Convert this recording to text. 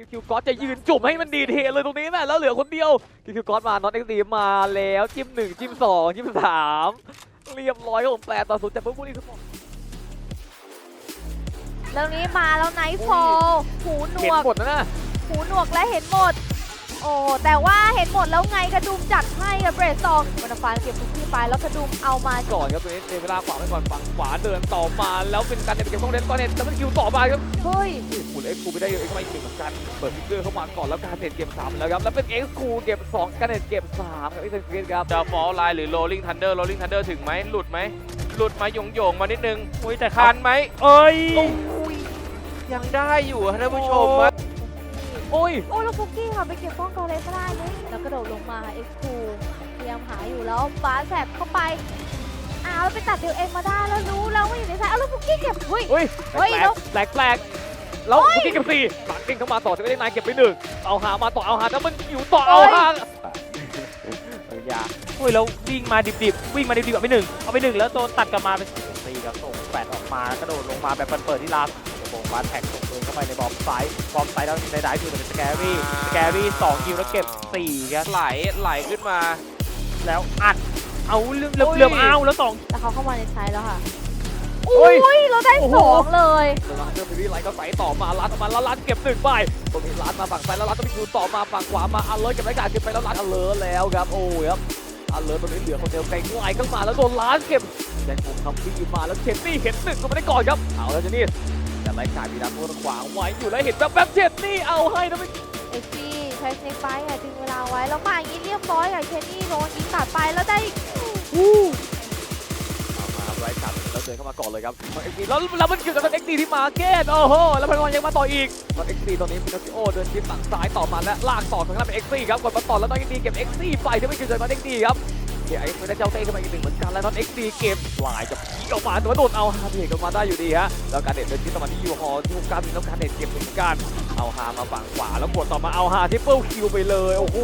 คิวคิวก๊อตจะยืนจุ่มให้มันดีเทเลยตรงนี้แม่แล้วเหลือคนเดียวคิวคิวก๊อตมาน็อตเอ็กซ์ตีมาแล้วจิ้มหนึ่งจิ้มสองจิ้มสามเรียบร้อยครับผมแปดต่อศูนย์จากเพิ่มบุรีสปอร์ตเรื่องนี้มาแล้วไนท์ฟอลหูหนเห็นวกหมดนะนะหูหนวกและเห็นหมด โอ้แต่ว่าเห็นหมดแล้วไงกระดุมจัดให้กับเบรดซองมันฟานเก็บทุกที่ไปแล้วกระดุมเอามาก่อนครับตัวนี้เวลาขวาไปก่อนฝั่งขวาเดินต่อมาแล้วเป็นการเดินเก็บต้องเล่นก่อนเน็ตแล้วมันคิวต่อมาครับเฮ้ยหมุนเอ็กซ์คูไปได้เอ็กซ์มาอีกหนึ่งเหมือนกันเปิดฟิกเกอร์เข้ามาก่อนแล้วการเน็ตเก็บสามแล้วครับแล้วเป็นเอ็กซ์คูเก็บสองการเน็ตเก็บสามครับอีกเซนครับจะฟอลไลน์หรือโรลลิงทันเดอร์โรลลิงทันเดอร์ถึงไหมหลุดไหมหลุดมาหยงหยงๆมานิดนึงอุ้ยแต่ทัคันนไหมเอ้ยยังได้อยู่อะท่านผู้ชมอะ โอ้ย โอ้แล้วฟุกกี้ค่ะไปเก็บป้องกันเลยก็ได้เลยแล้วกระโดดลงมาเอ็กซ์คูพยายามหาอยู่แล้วบาสแสบเข้าไปอ้าวแล้วไปตัดเดียวเองมาได้แล้วรู้แล้วว่าอยู่ในสายเอาแล้วฟุกกี้เก็บเฮ้ยเฮ้ยเฮ้ยแปลกแปลกๆแล้วคุกกี้เก็บสี่หลังเก่งเข้ามาต่อจะไม่ได้นายเก็บไปหนึ่งเอาหามาต่อเอาหาแล้วมันอยู่ต่อเอาหาเออยาอุ้ยแล้ววิ่งมาดิบๆวิ่งมาดิบๆเอาไปหนึ่งเอาไปหนึ่งแล้วโดนตัดกลับมาเป็นสี่ครับส่งแปดออกมากระโดดลงมาแบบเปิดๆที่ลาส โบงบาสแท็กส่งปืนเข้าไปในบอมไซด์บอมไซด์แล้วในได้คือเป็นสแกรี่สแกรี่สองคิวแล้วเก็บสี่ครับไหลไหลขึ้นมา แล้วอัดเอาเรื่องเรื่องเรื่องเอาแล้วสองแล้วเขาเข้ามาในไซด์แล้วค่ะเฮ้อุ้ยยเราได้โอ้โหสองเลยแล้วลันเดอร์ฟิลี่ไลท์ก็ใส่ต่อมาลัดออกมาแล้วลัดเก็บหนึ่งไปตรงนี้ลัดมาฝั่งซ้ายแล้วลัดต้องไปดูต่อมาฝั่งขวามาอันเลิศเก็บรายการเก็บไปแล้วลัดอันเลิศแล้วครับโอ้ยครับอันเลิศตรงนี้เหลือคนเดียวไกลไล่เข้ามาแล้วโดนลัดเก็บแจ็คผมทำวิ่งมาแล้วเชนนี่เห็นหนึ่งก็ไม่ได้ก่อนครับเอาแล้วเจนี่ แต่รายการมีดาวตัวขวางไว้อยู่แล้วเห็นแป๊บๆเชนนี่เอาให้นะไม่เอ็กซี่ใช้สเนคไฟค่ะดึงเวลาไว้แล้วมาอย่างนี้เรียบร้อยค่ะเคนนี่โดนยิงตัดไปแล้วได้อู้เอามาไร้ขับแล้วเดินเข้ามาก่อนเลยครับเอ็กซ์ดีแล้วแล้วมันเกี่ยวกับเอ็กซ์ดีที่มาเก็ตโอ้โหแล้วพลังยังมาต่ออีกแล้วเอ็กซ์ดีตอนนี้มินาซิโอเดินชิดฝั่งซ้ายต่อมาและลากต่อทางด้านเป็นเอ็กซ์ดีครับกดมาต่อแล้วน้องเอ็กซ์ดีเก็บเอ็กซ์ดีไปที่ไม่เกี่ยวกับน้องเอ็กซ์ดีครับ เจไอ้ไม่ได้เจ้าเต้ขึ้นมาอีกหนึ่งเหมือนกันแล้วตอนเอ็กซ์ดีเก็บลายกับขี่ออกมาแต่ว่าโดนเอาฮาเพกออกมาได้อยู่ดีฮะแล้วการเด็ดเดินชิดต่อมาที่ยูฮอที่ฮุกการมีน้องการเด็ดเก็บเหมือนกันเอาฮามาฝั่งขวาแล้วกดต่อมาเอาฮาทิปเปิลคิวไปเลยโอ้โห